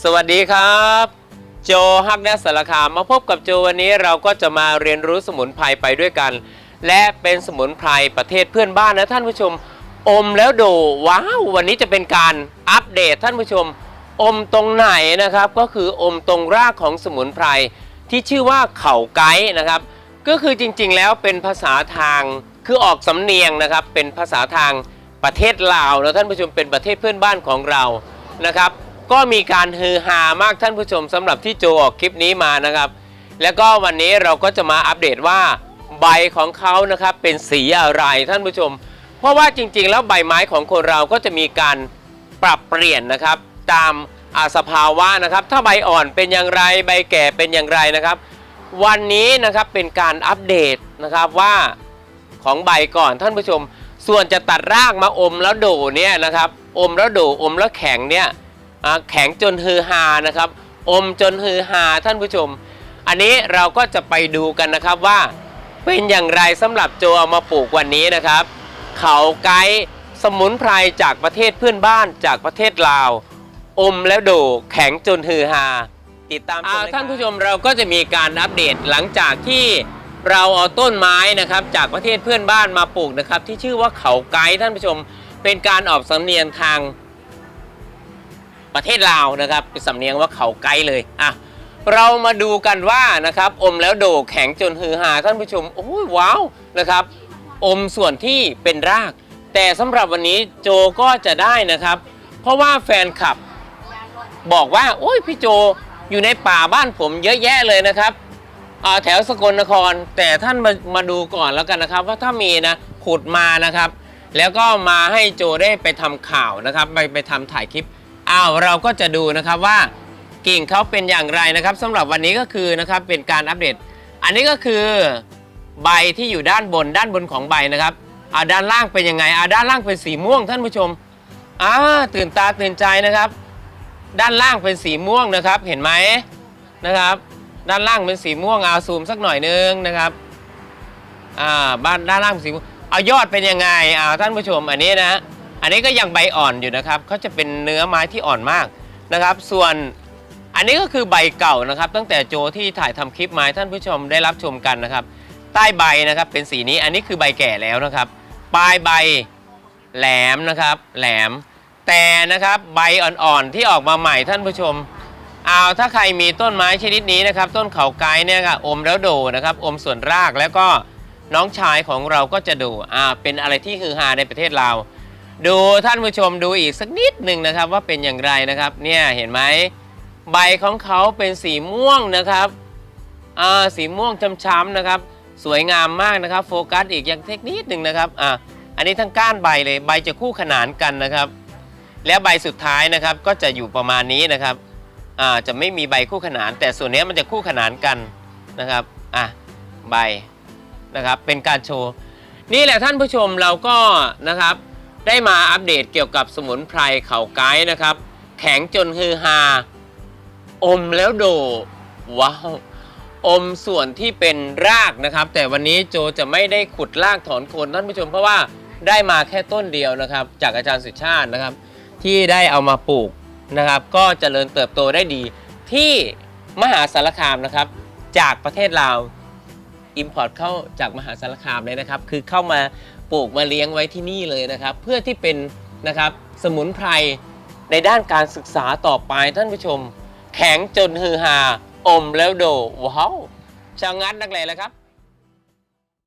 สวัสดีครับ โจฮักแนสสารคามมาพบกับโจวันนี้เราก็จะมาเรียนรู้สมุนไพรไปด้วยกัน และเป็นสมุนไพรประเทศเพื่อนบ้านนะท่านผู้ชม อมแล้วโดว้าววันนี้จะเป็นการอัปเดตท่านผู้ชม อมตรงไหนนะครับ ก็คืออมตรงรากของสมุนไพรที่ชื่อว่าเข่าไก้นะครับ ก็คือจริงๆแล้วเป็นภาษาทางคือออกสำเนียงนะครับเป็นภาษาทางประเทศลาวนะท่านผู้ชมเป็นประเทศเพื่อนบ้านของเรานะครับ ก็มีการฮือฮามากท่านผู้ชมสำหรับที่โจออกคลิปนี้มานะครับ แล้วก็วันนี้เราก็จะมาอัปเดตว่าใบของเขานะครับเป็นสีอะไรท่านผู้ชม เพราะว่าจริงๆ แล้วใบไม้ของคนเราก็จะมีการปรับเปลี่ยนนะครับ ตามอาสภาวะนะครับ ถ้าใบอ่อนเป็นอย่างไรใบแก่เป็นอย่างไรนะครับ วันนี้นะครับเป็นการอัปเดตนะครับว่าของใบก่อนท่านผู้ชม ส่วนจะตัดรากมาอมแล้วโดเนี่ยนะครับ อมแล้วโดอมแล้วแข็งเนี่ย แข็งจนฮือฮานะครับ อมจนฮือฮาท่านผู้ชม อันนี้เราก็จะไปดูกันนะครับว่า เป็นอย่างไรสำหรับโจเอามาปลูกวันนี้นะครับ เขาไกด์สมุนไพรจากประเทศเพื่อนบ้านจากประเทศลาว อมแล้วโดแข็งจนฮือฮาติดตามชมท่านผู้ชมเราก็จะมีการอัปเดตหลังจากที่เราเอาต้นไม้นะครับจากประเทศเพื่อนบ้านมาปลูกนะครับ ที่ชื่อว่าเขาไกด์ท่านผู้ชมเป็นการออกสำเนียงทาง ประเทศลาวนะครับเป็นสำเนียงว่าเขาไกด์เลยอะเรามาดูกันว่านะครับอมแล้วโดแข็งจนฮือฮาท่านผู้ชมโอ้ยว้าวนะครับ อมส่วนที่เป็นราก แต่สำหรับวันนี้โจก็จะได้นะครับ เพราะว่าแฟนคลับบอกว่า โอ้ยพี่โจอยู่ในป่าบ้านผมเยอะแยะเลยนะครับแถวสกลนคร แต่ท่านมามาดูก่อนแล้วกันนะครับ ว่าถ้ามีนะขุดมานะครับ แล้วก็มาให้โจได้ไปทำข่าวนะครับ ไปไปทำถ่ายคลิป อ้าวเราก็จะดูนะครับว่ากิ่งเขาเป็นอย่างไรนะครับสำหรับวันนี้ก็คือนะครับเป็นการอัปเดต อันนี้ก็คือใบที่อยู่ด้านบนด้านบนของใบนะครับอ่าด้านล่างเป็นยังไงอ่าด้านล่างเป็นสีม่วงท่านผู้ชมอ่าตื่นตาตื่นใจนะครับ ด้านล่างเป็นสีม่วงนะครับเห็นไหมนะครับ ด้านล่างเป็นสีม่วงเอาซูมสักหน่อยนึงนะครับอ่าบ้านด้านล่างเป็นสีม่วงเอายอดเป็นยังไงเอาท่านผู้ชมอันนี้นะ อันนี้ก็ยังใบอ่อนอยู่นะครับเขาจะเป็นเนื้อไม้ที่อ่อนมากนะครับ ส่วนอันนี้ก็คือใบเก่านะครับ ตั้งแต่โจที่ถ่ายทำคลิปมาท่านผู้ชมได้รับชมกันนะครับ ใต้ใบนะครับเป็นสีนี้อันนี้คือใบแก่แล้วนะครับ ปลายใบแหลมนะครับ แหลม แต่นะครับใบอ่อนๆที่ออกมาใหม่ท่านผู้ชมเอาถ้าใครมีต้นไม้ชนิดนี้นะครับ ต้นเขาไกเนี่ยครับอมแล้วโดนะครับ อมส่วนรากแล้วก็น้องชายของเราก็จะดูอ่าเป็นอะไรที่ฮือฮาในประเทศเราว ดูท่านผู้ชมดูอีกสักนิดหนึ่งนะครับ ว่าเป็นอย่างไรนะครับ เนี่ยเห็นไหมใบของเขาเป็นสีม่วงนะครับอ่าสีม่วงช้ำๆนะครับ สวยงามมากนะครับ โฟกัสอีกอย่างเทคนิดหนึ่งนะครับอ่าอันนี้ทั้งก้านใบเลยใบจะคู่ขนานกันนะครับ แล้วใบสุดท้ายนะครับก็จะอยู่ประมาณนี้นะครับอ่าจะไม่มีใบคู่ขนาน แต่ส่วนนี้มันจะคู่ขนานกันนะครับอะใบนะครับเป็นการโชว์ นี่แหละท่านผู้ชมเราก็นะครับ ได้มาอัปเดตเกี่ยวกับสมุนไพรเขาไกด์นะครับ แข็งจนฮือฮา อมแล้วโด ว้าว อมส่วนที่เป็นรากนะครับ แต่วันนี้โจจะไม่ได้ขุดรากถอนโคนท่านผู้ชมเพราะว่าได้มาแค่ต้นเดียวนะครับ จากอาจารย์สุชาตินะครับ ที่ได้เอามาปลูกนะครับ ก็เจริญเติบโตได้ดี ที่มหาสารคามนะครับ จากประเทศลาวอิมพอร์ตเข้าจากมหาสารคามเลยนะครับ คือเข้ามา ปลูกมาเลี้ยงไว้ที่นี่เลยนะครับ เพื่อที่เป็นนะครับสมุนไพรในด้านการศึกษาต่อไปท่านผู้ชม แข็งจนฮือฮาอมแล้วโดว้าวชาวงัดนักเลยแล้วครับ